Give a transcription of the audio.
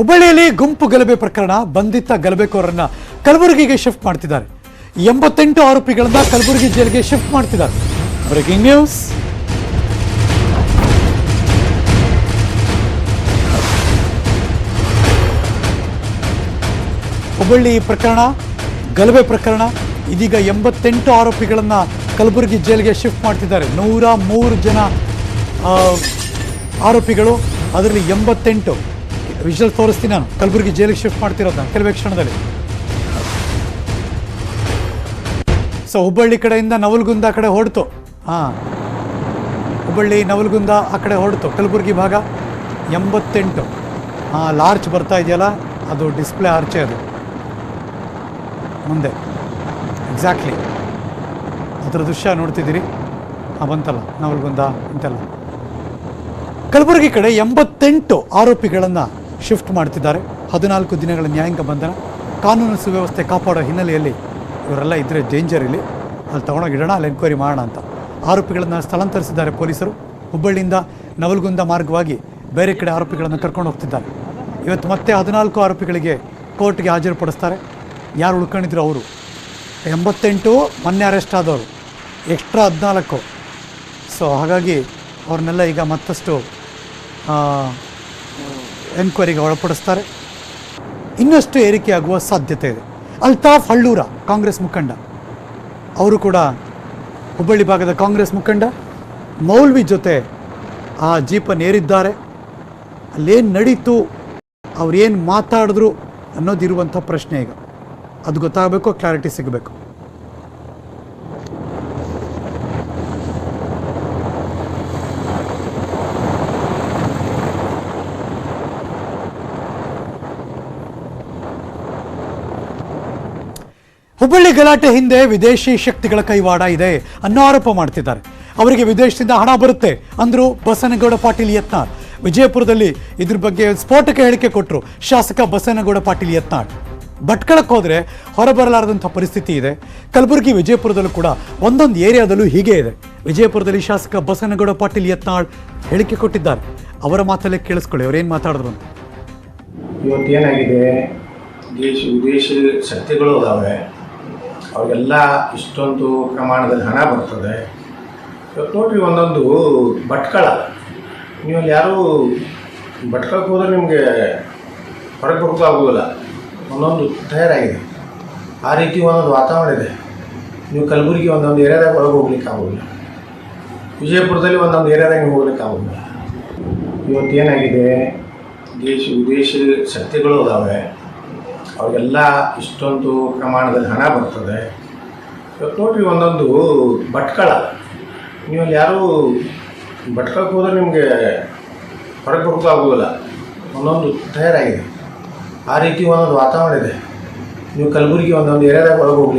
ಹುಬ್ಬಳ್ಳಿಯಲ್ಲಿ ಗುಂಪು ಗಲಭೆ ಪ್ರಕರಣ, ಬಂಧಿತ ಗಲಭೆಕೋರರನ್ನ ಕಲಬುರಗಿಗೆ ಶಿಫ್ಟ್ ಮಾಡ್ತಿದ್ದಾರೆ. ಎಂಬತ್ತೆಂಟು ಆರೋಪಿಗಳನ್ನ ಕಲಬುರಗಿ ಜೈಲಿಗೆ ಶಿಫ್ಟ್ ಮಾಡ್ತಿದ್ದಾರೆ. ಬ್ರೇಕಿಂಗ್ ನ್ಯೂಸ್ ಹುಬ್ಬಳ್ಳಿ ಪ್ರಕರಣ, ಗಲಭೆ ಪ್ರಕರಣ, ಇದೀಗ ಎಂಬತ್ತೆಂಟು ಆರೋಪಿಗಳನ್ನ ಕಲಬುರಗಿ ಜೈಲಿಗೆ ಶಿಫ್ಟ್ ಮಾಡ್ತಿದ್ದಾರೆ. ನೂರ ಮೂರು ಜನ ಆರೋಪಿಗಳು. ಅದರಲ್ಲಿ ಎಂಬತ್ತೆಂಟು ವಿಜುವಲ್ ತೋರಿಸ್ತೀನಿ ನಾನು. ಕಲಬುರಗಿ ಜೈಲಿಗೆ ಶಿಫ್ಟ್ ಮಾಡ್ತಿರೋದನ್ನ ಕೆಲವೇ ಕ್ಷಣದಲ್ಲಿ. ಸೊ ಹುಬ್ಬಳ್ಳಿ ಕಡೆಯಿಂದ ನವಲ್ಗುಂದ ಕಡೆ ಹೊರಡ್ತು. ಹಾ. ಹುಬ್ಬಳ್ಳಿ, ನವಲ್ಗುಂದ ಆ ಕಡೆ ಹೊರಡ್ತು. ಕಲಬುರಗಿ ಭಾಗ ಎಂಬತ್ತೆಂಟು. ಹಾಂ ಲಾರ್ಚ್ ಬರ್ತಾ ಇದೆಯಲ್ಲ, ಅದು ಡಿಸ್ಪ್ಲೇ ಆರ್ಚೆ ಅದು. ಮುಂದೆ. ಎಕ್ಸಾಕ್ಟ್ಲಿ ಅದರ ದೃಶ್ಯ ನೋಡ್ತಿದ್ದೀರಿ. ಆ, ಬಂತಲ್ಲ, ನವಲ್ಗುಂದ ಅಂತೆಲ್ಲ ಕಲಬುರಗಿ ಕಡೆ ಎಂಬತ್ತೆಂಟು ಆರೋಪಿಗಳನ್ನು ಶಿಫ್ಟ್ ಮಾಡ್ತಿದ್ದಾರೆ ಹದಿನಾಲ್ಕು ದಿನಗಳ ನ್ಯಾಯಾಂಗ ಬಂಧನ. ಕಾನೂನು ಸುವ್ಯವಸ್ಥೆ ಕಾಪಾಡೋ ಹಿನ್ನೆಲೆಯಲ್ಲಿ ಇವರೆಲ್ಲ ಇದ್ದರೆ ಡೇಂಜರ್ ಇಲ್ಲಿ. ಅಲ್ಲಿ ಇಡೋಣ, ಅಲ್ಲಿ ಎನ್ಕ್ವೈರಿ ಮಾಡೋಣ ಅಂತ. ಆರೋಪಿಗಳನ್ನು ಸ್ಥಳಾಂತರಿಸಿದ್ದಾರೆ ಪೊಲೀಸರು. ಹುಬ್ಬಳ್ಳಿಯಿಂದ ನವಲ್ಗುಂದ ಮಾರ್ಗವಾಗಿ ಬೇರೆ ಕಡೆ ಆರೋಪಿಗಳನ್ನು ಕರ್ಕೊಂಡು ಹೋಗ್ತಿದ್ದಾರೆ. ಇವತ್ತು ಮತ್ತೆ ಹದಿನಾಲ್ಕು ಆರೋಪಿಗಳಿಗೆ ಕೋರ್ಟ್ಗೆ ಹಾಜರುಪಡಿಸ್ತಾರೆ. ಯಾರು ಉಳ್ಕೊಂಡಿದ್ರು ಅವರು? ಎಂಬತ್ತೆಂಟು, ಮೊನ್ನೆ ಅರೆಸ್ಟ್ ಆದವರು. ಎಕ್ಸ್ಟ್ರಾ ಹದಿನಾಲ್ಕು. ಸೊ ಹಾಗಾಗಿ ಅವ್ರನ್ನೆಲ್ಲ ಈಗ ಮತ್ತಷ್ಟು ಎನ್ಕ್ವೈರಿಗೆ ಒಳಪಡಿಸ್ತಾರೆ. ಇನ್ನಷ್ಟು ಏರಿಕೆಯಾಗುವ ಸಾಧ್ಯತೆ ಇದೆ. ಅಲ್ತಾಫ್ ಹಳ್ಳೂರ ಕಾಂಗ್ರೆಸ್ ಮುಖಂಡ. ಅವರು ಕೂಡ ಹುಬ್ಬಳ್ಳಿ ಭಾಗದ ಕಾಂಗ್ರೆಸ್ ಮುಖಂಡ. ಮೌಲ್ವಿ ಜೊತೆ ಆ ಜೀಪನ್ನು ಏರಿದ್ದಾರೆ. ಅಲ್ಲೇನು ನಡೀತು ಅವ್ರೇನು ಮಾತಾಡಿದ್ರು ಅನ್ನೋದಿರುವಂಥ ಪ್ರಶ್ನೆ ಈಗ. ಅದು ಗೊತ್ತಾಗಬೇಕು, ಕ್ಲಾರಿಟಿ ಸಿಗಬೇಕು. ಹುಬ್ಬಳ್ಳಿ ಗಲಾಟೆ ಹಿಂದೆ ವಿದೇಶಿ ಶಕ್ತಿಗಳ ಕೈವಾಡ ಇದೆ ಅನ್ನೋ ಆರೋಪ ಮಾಡ್ತಿದ್ದಾರೆ. ಅವರಿಗೆ ವಿದೇಶದಿಂದ ಹಣ ಬರುತ್ತೆ ಅಂದ್ರು ಬಸನಗೌಡ ಪಾಟೀಲ್ ಯತ್ನಾಳ್. ವಿಜಯಪುರದಲ್ಲಿ ಇದ್ರ ಬಗ್ಗೆ ಸ್ಫೋಟಕ ಹೇಳಿಕೆ ಕೊಟ್ಟರು ಶಾಸಕ ಬಸನಗೌಡ ಪಾಟೀಲ್ ಯತ್ನಾಳ್. ಭಟ್ಕಳಕ್ಕೆ ಹೋದ್ರೆ ಹೊರಬರಲಾರದಂಥ ಪರಿಸ್ಥಿತಿ ಇದೆ. ಕಲಬುರಗಿ, ವಿಜಯಪುರದಲ್ಲೂ ಕೂಡ ಒಂದೊಂದು ಏರಿಯಾದಲ್ಲೂ ಹೀಗೆ ಇದೆ. ವಿಜಯಪುರದಲ್ಲಿ ಶಾಸಕ ಬಸನಗೌಡ ಪಾಟೀಲ್ ಯತ್ನಾಳ್ ಹೇಳಿಕೆ ಕೊಟ್ಟಿದ್ದಾರೆ. ಅವರ ಮಾತಲ್ಲೇ ಕೇಳಿಸ್ಕೊಳ್ಳಿ ಅವ್ರೇನು ಮಾತಾಡಿದ್ರು ಅಂತ. ಇವತ್ತೇನಾಗಿದೆ? ದೇಶ, ವಿದೇಶಿ ಶಕ್ತಿಗಳು ಅದಾವೆ. ಅವೆಲ್ಲ ಇಷ್ಟೊಂದು ಪ್ರಮಾಣದಲ್ಲಿ ಹಣ ಬರ್ತದೆ. ಇವತ್ತು ನೋಡ್ರಿ ಒಂದೊಂದು ಭಟ್ಕಳ. ನೀವು ಅಲ್ಲಿ ಯಾರೂ ಭಟ್ಕಳಕ್ಕೆ ಹೋದ್ರೆ ನಿಮಗೆ ಹೊರಗೆ ಬರೋಕ್ಕೂ ಆಗೋದಿಲ್ಲ. ಒಂದೊಂದು ತಯಾರಾಗಿದೆ. ಆ ರೀತಿ ಒಂದೊಂದು ವಾತಾವರಣ ಇದೆ. ನೀವು ಕಲಬುರಗಿ ಒಂದೊಂದು ಏರಿಯಾದಾಗ ಒಳಗೆ ಹೋಗ್ಲಿಕ್ಕೆ ಆಗೋದಿಲ್ಲ. ವಿಜಯಪುರದಲ್ಲಿ ಒಂದೊಂದು ಏರಿಯಾದಾಗ ಹೋಗ್ಲಿಕ್ಕೆ ಆಗೋದಿಲ್ಲ. ಇವತ್ತೇನಾಗಿದೆ ದೇಶ ವಿದೇಶ ಶಕ್ತಿಗಳು ಅದಾವೆ. ಅವೆಲ್ಲ ಇಷ್ಟೊಂದು ಪ್ರಮಾಣದಲ್ಲಿ ಹಣ ಬರ್ತದೆ. ಇವತ್ತು ನೋಡ್ರಿ ಒಂದೊಂದು ಭಟ್ಕಳ. ನೀವು ಅಲ್ಲಿ ಯಾರೂ ಭಟ್ಕಳಕ್ಕೆ ಹೋದರೆ ನಿಮಗೆ ಹೊರಗೆ ಬರೋಕ್ಕೂ ಆಗೋದಿಲ್ಲ. ಒಂದೊಂದು ತಯಾರಾಗಿದೆ. ಆ ರೀತಿ ಒಂದೊಂದು ವಾತಾವರಣ ಇದೆ. ನೀವು ಕಲಬುರಗಿ ಒಂದೊಂದು ಏರಿಯಾದಾಗ ಹೊರಗೆ ಹೋಗ್ಲಿಕ್ಕೆ